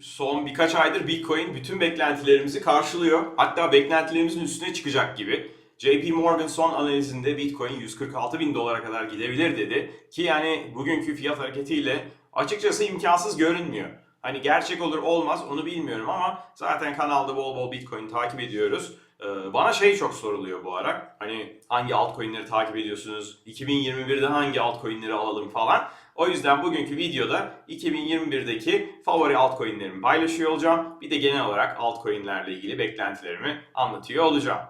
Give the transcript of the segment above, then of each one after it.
Son birkaç aydır Bitcoin bütün beklentilerimizi karşılıyor. Hatta beklentilerimizin üstüne çıkacak gibi. JP Morgan son analizinde Bitcoin 146 bin dolara kadar gidebilir dedi. Ki yani bugünkü fiyat hareketiyle açıkçası imkansız görünmüyor. Hani gerçek olur olmaz onu bilmiyorum ama zaten kanalda bol bol Bitcoin takip ediyoruz. Ee, Bana şey çok soruluyor bu ara. Hani hangi altcoin'leri takip ediyorsunuz? 2021'de hangi altcoin'leri alalım falan. O yüzden bugünkü videoda 2021'deki favori altcoin'lerimi paylaşıyor olacağım. Bir de genel olarak altcoin'lerle ilgili beklentilerimi anlatıyor olacağım.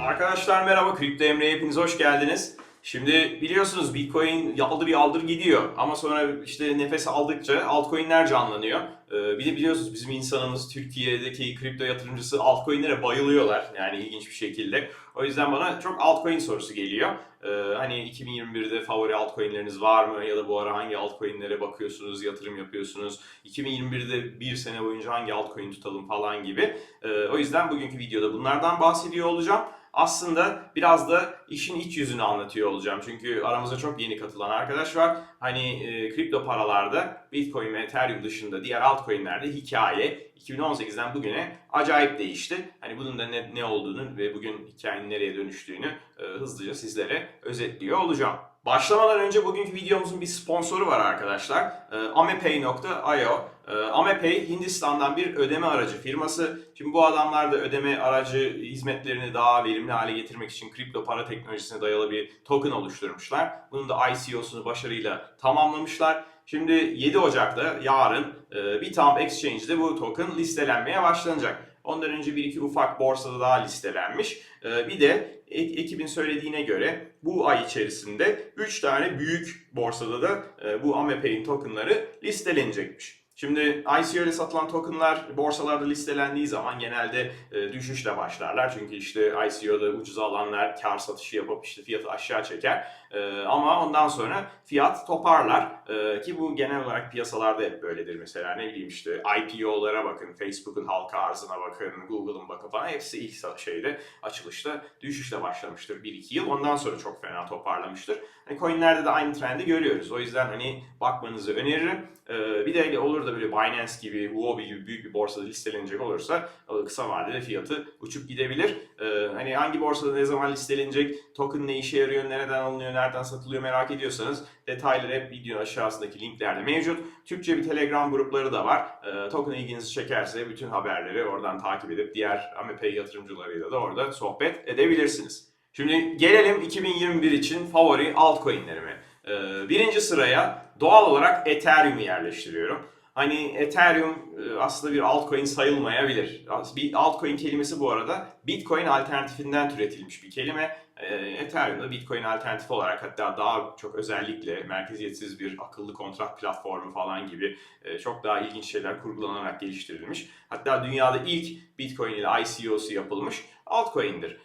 Arkadaşlar merhaba, Kripto Emre'ye hepiniz hoş geldiniz. Şimdi biliyorsunuz Bitcoin yaldır yaldır gidiyor ama sonra işte nefes aldıkça altcoin'ler canlanıyor. Ee, bir de biliyorsunuz bizim insanımız Türkiye'deki kripto yatırımcısı altcoin'lere bayılıyorlar yani ilginç bir şekilde. O yüzden bana çok altcoin sorusu geliyor. Ee, hani 2021'de favori altcoin'leriniz var mı ya da bu ara hangi altcoin'lere bakıyorsunuz, yatırım yapıyorsunuz? 2021'de bir sene boyunca hangi altcoin tutalım falan gibi. Ee, o yüzden bugünkü videoda bunlardan bahsediyor olacağım aslında biraz da işin iç yüzünü anlatıyor olacağım. Çünkü aramıza çok yeni katılan arkadaş var. Hani e, kripto paralarda Bitcoin ve Ethereum dışında diğer altcoin'lerde hikaye 2018'den bugüne acayip değişti. Hani bunun da ne, ne olduğunu ve bugün hikayenin nereye dönüştüğünü e, hızlıca sizlere özetliyor olacağım. Başlamadan önce bugünkü videomuzun bir sponsoru var arkadaşlar. E, amepay.io. E, Amepay Hindistan'dan bir ödeme aracı firması. Şimdi bu adamlar da ödeme aracı hizmetlerini daha verimli hale getirmek için kripto para teknolojisine dayalı bir token oluşturmuşlar. Bunun da ICO'sunu başarıyla tamamlamışlar. Şimdi 7 Ocak'ta yarın e, Bitstamp Exchange'de bu token listelenmeye başlanacak. Ondan önce bir iki ufak borsada daha listelenmiş. E, bir de ekibin söylediğine göre bu ay içerisinde 3 tane büyük borsada da e, bu Amepay'in tokenları listelenecekmiş. Şimdi ICO ile satılan tokenlar borsalarda listelendiği zaman genelde e, düşüşle başlarlar. Çünkü işte ICO'da ucuza alanlar kar satışı yapıp işte fiyatı aşağı çeker. E, ama ondan sonra fiyat toparlar. E, ki bu genel olarak piyasalarda hep böyledir. Mesela ne bileyim işte IPO'lara bakın, Facebook'un halka arzına bakın, Google'ın bakın falan. Hepsi ilk şeyde açılışta düşüşle başlamıştır 1-2 yıl. Ondan sonra çok fena toparlamıştır. Hani coinlerde de aynı trendi görüyoruz. O yüzden hani bakmanızı öneririm. E, bir de olur da böyle Binance gibi, Huobi gibi büyük bir borsada listelenecek olursa kısa vadede fiyatı uçup gidebilir. Ee, hani hangi borsada ne zaman listelenecek, token ne işe yarıyor, nereden alınıyor, nereden satılıyor merak ediyorsanız detayları hep video aşağısındaki linklerde mevcut. Türkçe bir Telegram grupları da var. Ee, token ilginizi çekerse bütün haberleri oradan takip edip diğer Amepay yatırımcılarıyla da orada sohbet edebilirsiniz. Şimdi gelelim 2021 için favori altcoin'lerime. Ee, birinci sıraya doğal olarak Ethereum'u yerleştiriyorum. Hani Ethereum e, aslında bir altcoin sayılmayabilir. Bir altcoin kelimesi bu arada Bitcoin alternatifinden türetilmiş bir kelime. E, Ethereum da Bitcoin alternatifi olarak hatta daha çok özellikle merkeziyetsiz bir akıllı kontrat platformu falan gibi e, çok daha ilginç şeyler kurgulanarak geliştirilmiş. Hatta dünyada ilk Bitcoin ile ICO'su yapılmış altcoin'dir.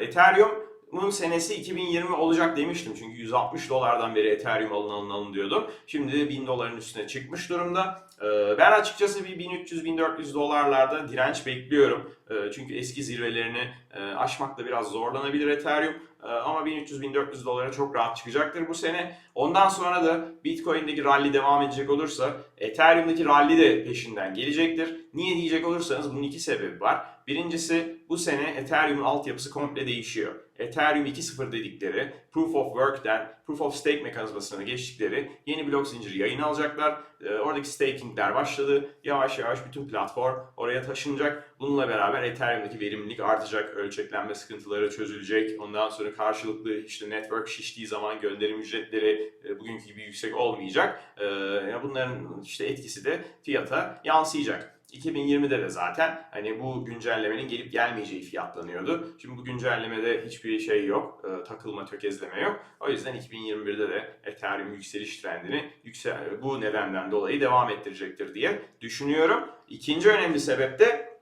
Ethereum bunun senesi 2020 olacak demiştim. Çünkü 160 dolardan beri Ethereum alın alın alın diyordum. Şimdi de 1000 doların üstüne çıkmış durumda. Ee, Ben açıkçası bir 1300-1400 dolarlarda direnç bekliyorum. Ee, Çünkü eski zirvelerini e, aşmakta biraz zorlanabilir Ethereum. Ee, Ama 1300-1400 dolara çok rahat çıkacaktır bu sene. Ondan sonra da Bitcoin'deki rally devam edecek olursa Ethereum'daki rally de peşinden gelecektir. Niye diyecek olursanız bunun iki sebebi var. Birincisi bu sene Ethereum'un altyapısı komple değişiyor. Ethereum 2.0 dedikleri Proof of Work'ten Proof of Stake mekanizmasına geçtikleri yeni blok zinciri yayın alacaklar. Ee, oradaki stakingler başladı. Yavaş yavaş bütün platform oraya taşınacak. Bununla beraber Ethereum'daki verimlilik artacak. Ölçeklenme sıkıntıları çözülecek. Ondan sonra karşılıklı işte network şiştiği zaman gönderim ücretleri e, bugünkü gibi yüksek olmayacak. Ee, bunların işte etkisi de fiyata yansıyacak. 2020'de de zaten hani bu güncellemenin gelip gelmeyeceği fiyatlanıyordu. Şimdi bu güncellemede hiçbir şey yok, e, takılma, tökezleme yok. O yüzden 2021'de de Ethereum yükseliş trendini yüksel bu nedenden dolayı devam ettirecektir diye düşünüyorum. İkinci önemli sebep de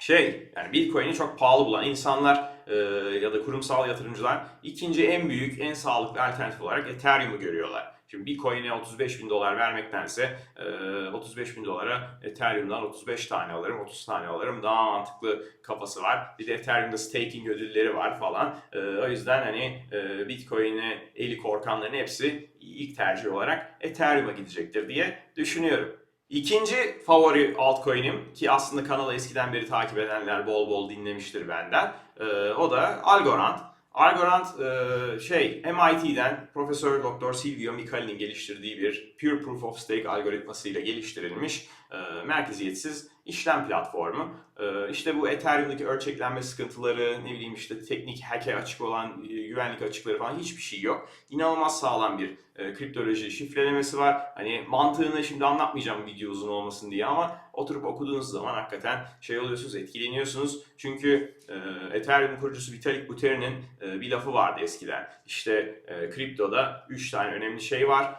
şey yani Bitcoin'i çok pahalı bulan insanlar e, ya da kurumsal yatırımcılar ikinci en büyük, en sağlıklı alternatif olarak Ethereum'u görüyorlar. Şimdi bir coin'e 35 bin dolar vermektense e, 35 bin dolara Ethereum'dan 35 tane alırım, 30 tane alırım daha mantıklı kafası var. Bir de Ethereum'da staking ödülleri var falan. E, o yüzden hani e, Bitcoin'e eli korkanların hepsi ilk tercih olarak Ethereum'a gidecektir diye düşünüyorum. İkinci favori altcoin'im ki aslında kanalı eskiden beri takip edenler bol bol dinlemiştir benden. E, o da Algorand. Algorand e, şey MIT'den Profesör Doktor Silvio Micali'nin geliştirdiği bir Pure Proof of Stake algoritmasıyla geliştirilmiş e, merkeziyetsiz işlem platformu. E, işte bu Ethereum'daki ölçeklenme sıkıntıları, ne bileyim işte teknik hack'e açık olan e, güvenlik açıkları falan hiçbir şey yok. İnanılmaz sağlam bir e, kriptoloji şifrelemesi var. Hani mantığını şimdi anlatmayacağım video uzun olmasın diye ama oturup okuduğunuz zaman hakikaten şey oluyorsunuz, etkileniyorsunuz. Çünkü e, Ethereum kurucusu Vitalik Buterin'in bir lafı vardı eskiden. İşte kriptoda 3 tane önemli şey var.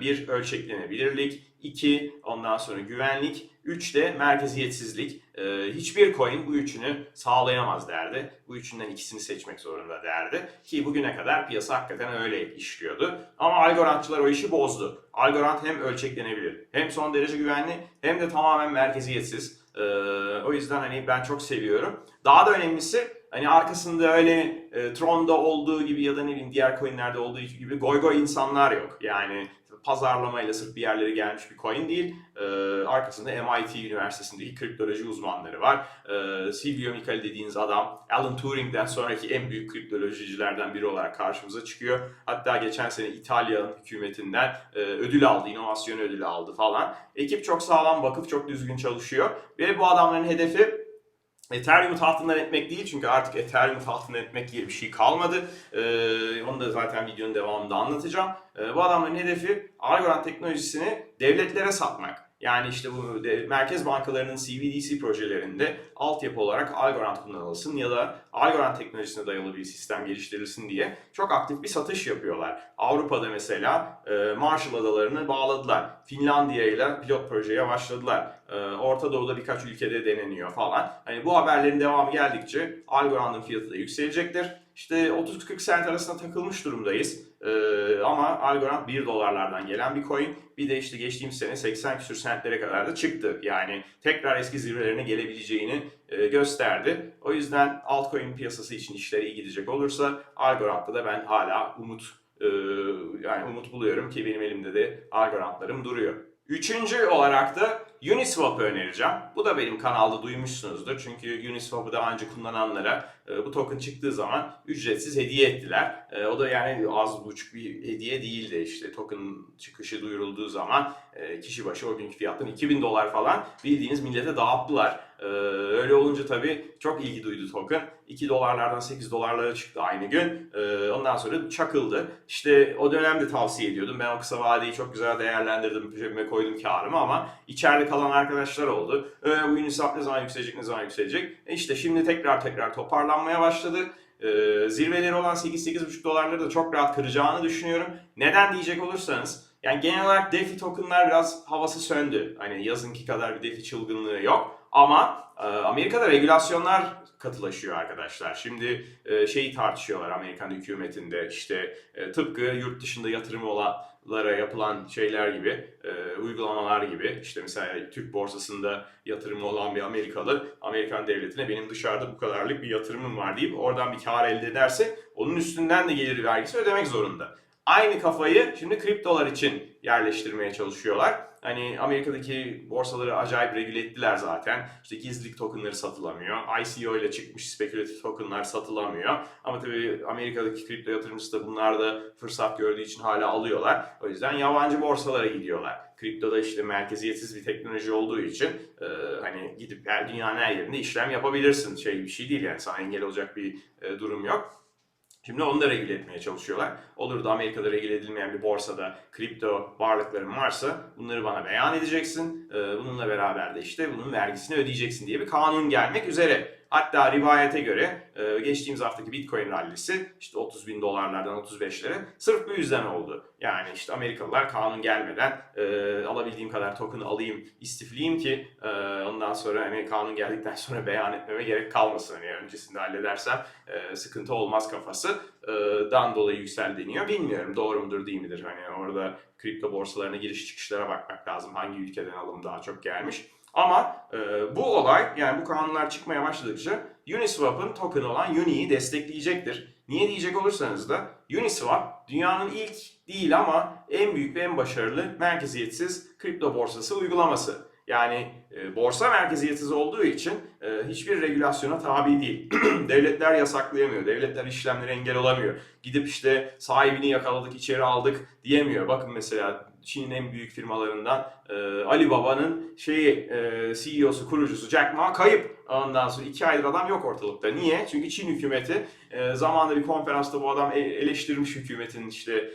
Bir ölçeklenebilirlik, iki ondan sonra güvenlik, üç de merkeziyetsizlik. E, hiçbir coin bu üçünü sağlayamaz derdi. Bu üçünden ikisini seçmek zorunda derdi. Ki bugüne kadar piyasa hakikaten öyle işliyordu. Ama Algorandçılar o işi bozdu. Algorand hem ölçeklenebilir, hem son derece güvenli, hem de tamamen merkeziyetsiz. Ee, o yüzden hani ben çok seviyorum. Daha da önemlisi hani arkasında öyle e, Tron'da olduğu gibi ya da ne bileyim diğer coinlerde olduğu gibi goy goy insanlar yok. Yani pazarlamayla sırf bir yerlere gelmiş bir coin değil. Ee, arkasında MIT Üniversitesi'ndeki kriptoloji uzmanları var. Ee, Silvio Micali dediğiniz adam Alan Turing'den sonraki en büyük kriptolojicilerden biri olarak karşımıza çıkıyor. Hatta geçen sene İtalya hükümetinden e, ödül aldı, inovasyon ödülü aldı falan. Ekip çok sağlam, vakıf çok düzgün çalışıyor ve bu adamların hedefi Ethereum'u tahtından etmek değil çünkü artık Ethereum'u tahtından etmek diye bir şey kalmadı. Ee, onu da zaten videonun devamında anlatacağım. Ee, bu adamların hedefi Algorand teknolojisini devletlere satmak. Yani işte bu merkez bankalarının CBDC projelerinde altyapı olarak Algorand kullanılsın ya da Algorand teknolojisine dayalı bir sistem geliştirilsin diye çok aktif bir satış yapıyorlar. Avrupa'da mesela e, Marshall Adalarını bağladılar. Finlandiya ile pilot projeye başladılar. E, Orta Doğu'da birkaç ülkede deneniyor falan. Hani bu haberlerin devamı geldikçe Algorand'ın fiyatı da yükselecektir. İşte 30-40 sent arasında takılmış durumdayız. Ee, ama Algorand 1 dolarlardan gelen bir coin. Bir de işte geçtiğimiz sene 80 küsür sentlere kadar da çıktı. Yani tekrar eski zirvelerine gelebileceğini e, gösterdi. O yüzden altcoin piyasası için işleri iyi gidecek olursa Algorand'da da ben hala umut e, yani umut buluyorum ki benim elimde de Algorand'larım duruyor. Üçüncü olarak da Uniswap'ı önereceğim. Bu da benim kanalda duymuşsunuzdur. Çünkü Uniswap'ı daha önce kullananlara e, bu token çıktığı zaman ücretsiz hediye ettiler. E, o da yani az buçuk bir hediye değildi işte. Token çıkışı duyurulduğu zaman e, kişi başı o günkü fiyattan 2000 dolar falan bildiğiniz millete dağıttılar. E, öyle olunca tabii çok ilgi duydu token. 2 dolarlardan 8 dolarlara çıktı aynı gün. E, ondan sonra çakıldı. İşte o dönemde tavsiye ediyordum. Ben o kısa vadeyi çok güzel değerlendirdim. Cebime koydum karımı ama içeride kalan arkadaşlar oldu. E, bu Uniswap ne zaman yükselecek ne zaman yükselecek. E işte şimdi tekrar tekrar toparlanmaya başladı. E, zirveleri olan 8-8,5 dolarları da çok rahat kıracağını düşünüyorum. Neden diyecek olursanız yani genel olarak DeFi tokenlar biraz havası söndü. Hani yazınki kadar bir DeFi çılgınlığı yok. Ama e, Amerika'da regülasyonlar katılaşıyor arkadaşlar. Şimdi e, şeyi tartışıyorlar Amerikan hükümetinde işte e, tıpkı yurt dışında yatırım olanlara yapılan şeyler gibi, e, uygulamalar gibi. İşte mesela Türk borsasında yatırımı olan bir Amerikalı Amerikan devletine benim dışarıda bu kadarlık bir yatırımım var deyip oradan bir kar elde ederse onun üstünden de gelir vergisi ödemek zorunda. Aynı kafayı şimdi kriptolar için yerleştirmeye çalışıyorlar. Hani Amerika'daki borsaları acayip regüle ettiler zaten. İşte gizlilik tokenları satılamıyor. ICO ile çıkmış spekülatif tokenlar satılamıyor. Ama tabii Amerika'daki kripto yatırımcısı da bunlarda fırsat gördüğü için hala alıyorlar. O yüzden yabancı borsalara gidiyorlar. Kriptoda işte merkeziyetsiz bir teknoloji olduğu için e, hani gidip her dünyanın her yerinde işlem yapabilirsin. Şey bir şey değil yani sana engel olacak bir e, durum yok. Şimdi onu da regüle etmeye çalışıyorlar. Olur da Amerika'da regüle edilmeyen bir borsada kripto varlıkların varsa bunları bana beyan edeceksin. Ee, Bununla beraber de işte bunun vergisini ödeyeceksin diye bir kanun gelmek üzere. Hatta rivayete göre e, geçtiğimiz haftaki Bitcoin rallisi işte 30 bin dolarlardan 35'lere sırf bu yüzden oldu. Yani işte Amerikalılar kanun gelmeden e, alabildiğim kadar token'ı alayım, istifleyeyim ki e, ondan sonra hani kanun geldikten sonra beyan etmeme gerek kalmasın. Hani öncesinde halledersem sıkıntı olmaz kafası dan dolayı yüksel deniyor. Bilmiyorum doğru mudur değil midir? Hani orada kripto borsalarına giriş çıkışlara bakmak lazım. Hangi ülkeden alım daha çok gelmiş. Ama e, bu olay yani bu kanunlar çıkmaya başladıkça Uniswap'ın token olan Uni'yi destekleyecektir. Niye diyecek olursanız da Uniswap dünyanın ilk değil ama en büyük ve en başarılı merkeziyetsiz kripto borsası uygulaması. Yani e, borsa merkeziyetsiz olduğu için e, hiçbir regülasyona tabi değil. Devletler yasaklayamıyor, devletler işlemlere engel olamıyor. Gidip işte sahibini yakaladık, içeri aldık diyemiyor. Bakın mesela Çin'in en büyük firmalarından e, Alibaba'nın şeyi e, CEO'su, kurucusu Jack Ma kayıp. Ondan sonra iki aydır adam yok ortalıkta. Niye? Çünkü Çin hükümeti e, zamanında bir konferansta bu adam e- eleştirmiş hükümetin işte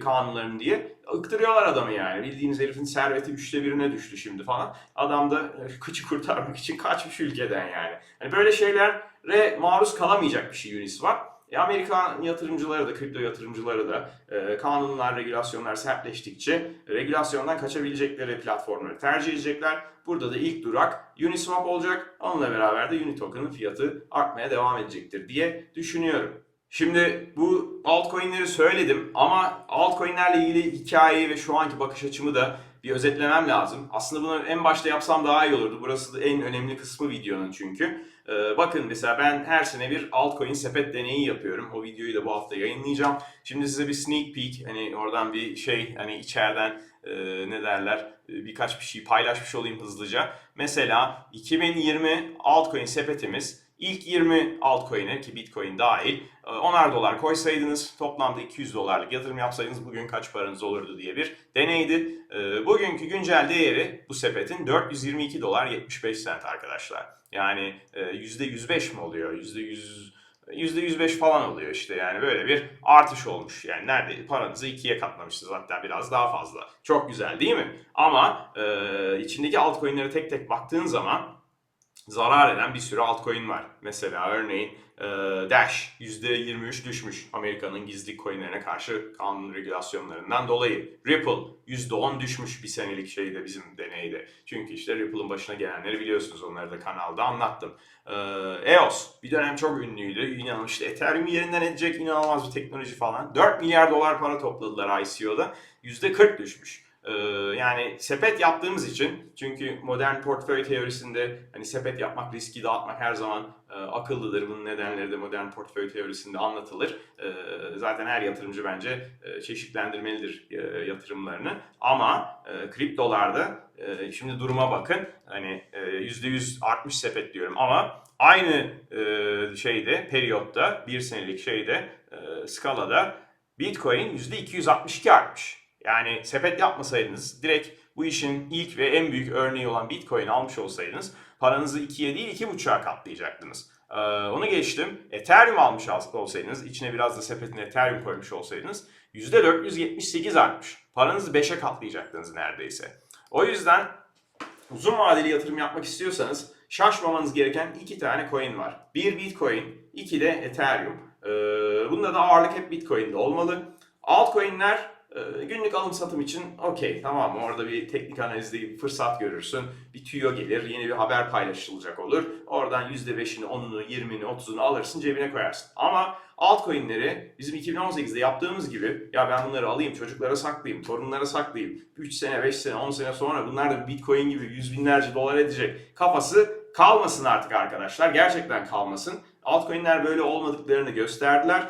kanunlarını diye. Iktırıyorlar adamı yani. Bildiğiniz herifin serveti üçte birine düştü şimdi falan. Adam da e, kıçı kurtarmak için kaçmış ülkeden yani. Hani böyle şeylere maruz kalamayacak bir şey Uniswap. E, Amerikan yatırımcıları da, kripto yatırımcıları da e, kanunlar, regülasyonlar sertleştikçe regülasyondan kaçabilecekleri platformları tercih edecekler. Burada da ilk durak Uniswap olacak. Onunla beraber de Unitoken'ın fiyatı artmaya devam edecektir diye düşünüyorum. Şimdi bu altcoin'leri söyledim ama altcoin'lerle ilgili hikayeyi ve şu anki bakış açımı da bir özetlemem lazım. Aslında bunu en başta yapsam daha iyi olurdu. Burası da en önemli kısmı videonun çünkü. Ee, bakın mesela ben her sene bir altcoin sepet deneyi yapıyorum. O videoyu da bu hafta yayınlayacağım. Şimdi size bir sneak peek hani oradan bir şey hani içeriden e, ne derler e, birkaç bir şey paylaşmış olayım hızlıca. Mesela 2020 altcoin sepetimiz ilk 20 altcoin'e ki Bitcoin dahil e, 10'ar dolar koysaydınız toplamda 200 dolarlık yatırım yapsaydınız bugün kaç paranız olurdu diye bir deneydi. E, Bugünkü güncel değeri bu sepetin 422 dolar 75 sent arkadaşlar. Yani e, %105 mi oluyor? %100 %105 falan oluyor işte yani böyle bir artış olmuş. Yani nerede paranızı ikiye katlamışsınız hatta biraz daha fazla. Çok güzel değil mi? Ama e, içindeki altcoin'lere tek tek baktığın zaman zarar eden bir sürü altcoin var. Mesela örneğin e, Dash %23 düşmüş Amerika'nın gizli coinlerine karşı kanun regülasyonlarından dolayı. Ripple %10 düşmüş bir senelik şeyde bizim deneyde. Çünkü işte Ripple'ın başına gelenleri biliyorsunuz onları da kanalda anlattım. E, EOS bir dönem çok ünlüydü. İnanın işte Ethereum yerinden edecek inanılmaz bir teknoloji falan. 4 milyar dolar para topladılar ICO'da. %40 düşmüş. Ee, yani sepet yaptığımız için çünkü modern portföy teorisinde hani sepet yapmak riski dağıtmak her zaman e, akıllıdır. Bunun nedenleri de modern portföy teorisinde anlatılır. E, zaten her yatırımcı bence e, çeşitlendirmelidir e, yatırımlarını. Ama e, kriptolarda e, şimdi duruma bakın. Hani e, %100 artmış sepet diyorum ama aynı e, şeyde periyotta bir senelik şeyde e, skalada Bitcoin %262 artmış. Yani sepet yapmasaydınız direkt bu işin ilk ve en büyük örneği olan Bitcoin almış olsaydınız paranızı 2'ye değil 2.5'a katlayacaktınız. Ee, onu geçtim. Ethereum almış olsaydınız, içine biraz da sepetine Ethereum koymuş olsaydınız %478 artmış. Paranızı 5'e katlayacaktınız neredeyse. O yüzden uzun vadeli yatırım yapmak istiyorsanız şaşmamanız gereken iki tane coin var. Bir Bitcoin, iki de Ethereum. Ee, bunda da ağırlık hep Bitcoin'de olmalı. Altcoin'ler günlük alım satım için okey tamam? Orada bir teknik analizde bir fırsat görürsün. Bir tüyo gelir, yeni bir haber paylaşılacak olur. Oradan %5'ini, 10'unu, 20'ni, 30'unu alırsın cebine koyarsın. Ama altcoin'leri bizim 2018'de yaptığımız gibi ya ben bunları alayım çocuklara saklayayım, torunlara saklayayım. 3 sene, 5 sene, 10 sene sonra bunlar da bitcoin gibi yüz binlerce dolar edecek kafası kalmasın artık arkadaşlar. Gerçekten kalmasın. Altcoin'ler böyle olmadıklarını gösterdiler.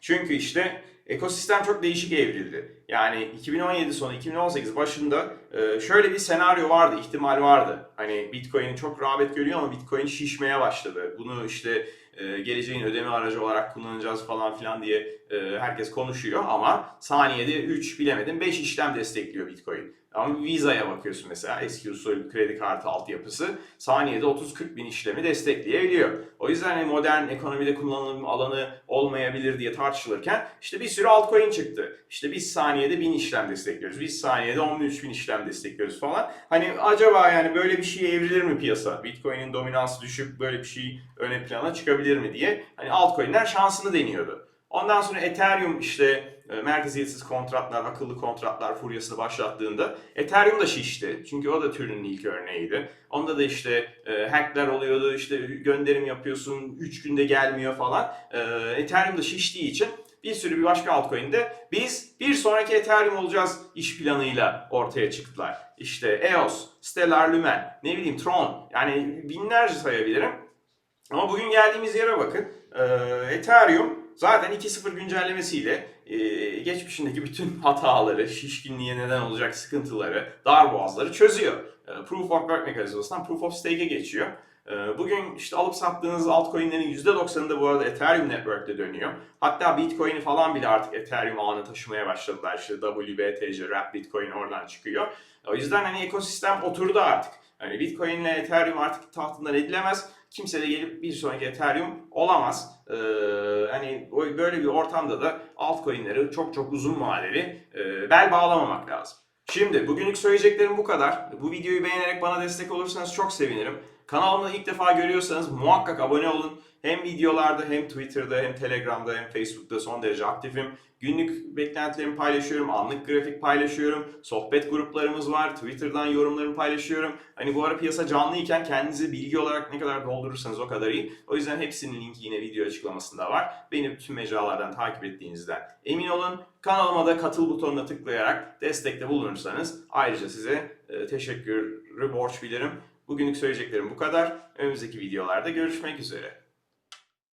Çünkü işte ekosistem çok değişik evrildi. Yani 2017 sonu 2018 başında e, şöyle bir senaryo vardı, ihtimal vardı. Hani Bitcoin çok rağbet görüyor ama Bitcoin şişmeye başladı. Bunu işte e, geleceğin ödeme aracı olarak kullanacağız falan filan diye e, herkes konuşuyor ama saniyede 3 bilemedim 5 işlem destekliyor Bitcoin. Ama Visa'ya bakıyorsun mesela eski usul kredi kartı altyapısı saniyede 30-40 bin işlemi destekleyebiliyor. O yüzden hani modern ekonomide kullanım alanı olmayabilir diye tartışılırken işte bir sürü altcoin çıktı. İşte biz saniyede 1000 işlem destekliyoruz. Biz saniyede 13 bin işlem destekliyoruz falan. Hani acaba yani böyle bir şeye evrilir mi piyasa? Bitcoin'in dominansı düşüp böyle bir şey öne plana çıkabilir mi diye hani altcoin'ler şansını deniyordu. Ondan sonra Ethereum işte e, merkeziyetsiz kontratlar, akıllı kontratlar furyasını başlattığında Ethereum da şişti. Çünkü o da türünün ilk örneğiydi. Onda da işte e, hackler oluyordu, işte gönderim yapıyorsun, 3 günde gelmiyor falan. E, Ethereum da şiştiği için bir sürü bir başka altcoin'de biz bir sonraki Ethereum olacağız iş planıyla ortaya çıktılar. İşte EOS, Stellar Lumen, ne bileyim Tron yani binlerce sayabilirim. Ama bugün geldiğimiz yere bakın. Ee, Ethereum zaten 2.0 güncellemesiyle e, geçmişindeki bütün hataları, şişkinliğe neden olacak sıkıntıları, darboğazları çözüyor. E, Proof of Work mekanizmasından Proof of Stake'e geçiyor. E, Bugün işte alıp sattığınız altcoin'lerin %90'ı da bu arada Ethereum Network'te dönüyor. Hatta Bitcoin'i falan bile artık Ethereum ağına taşımaya başladılar. İşte WBTC, Wrap Bitcoin oradan çıkıyor. O yüzden hani ekosistem oturdu artık. Hani Bitcoin ile Ethereum artık tahtından edilemez. Kimse de gelip bir sonraki Ethereum olamaz. Ee, hani böyle bir ortamda da altcoin'leri çok çok uzun vadeli e, bel bağlamamak lazım. Şimdi bugünlük söyleyeceklerim bu kadar. Bu videoyu beğenerek bana destek olursanız çok sevinirim. Kanalımı ilk defa görüyorsanız muhakkak abone olun. Hem videolarda hem Twitter'da hem Telegram'da hem Facebook'ta son derece aktifim. Günlük beklentilerimi paylaşıyorum, anlık grafik paylaşıyorum, sohbet gruplarımız var, Twitter'dan yorumlarımı paylaşıyorum. Hani bu ara piyasa canlıyken kendinizi bilgi olarak ne kadar doldurursanız o kadar iyi. O yüzden hepsinin linki yine video açıklamasında var. Beni tüm mecralardan takip ettiğinizden emin olun. Kanalıma da katıl butonuna tıklayarak destekte bulunursanız ayrıca size e, teşekkürü borç bilirim. Bugünlük söyleyeceklerim bu kadar. Önümüzdeki videolarda görüşmek üzere.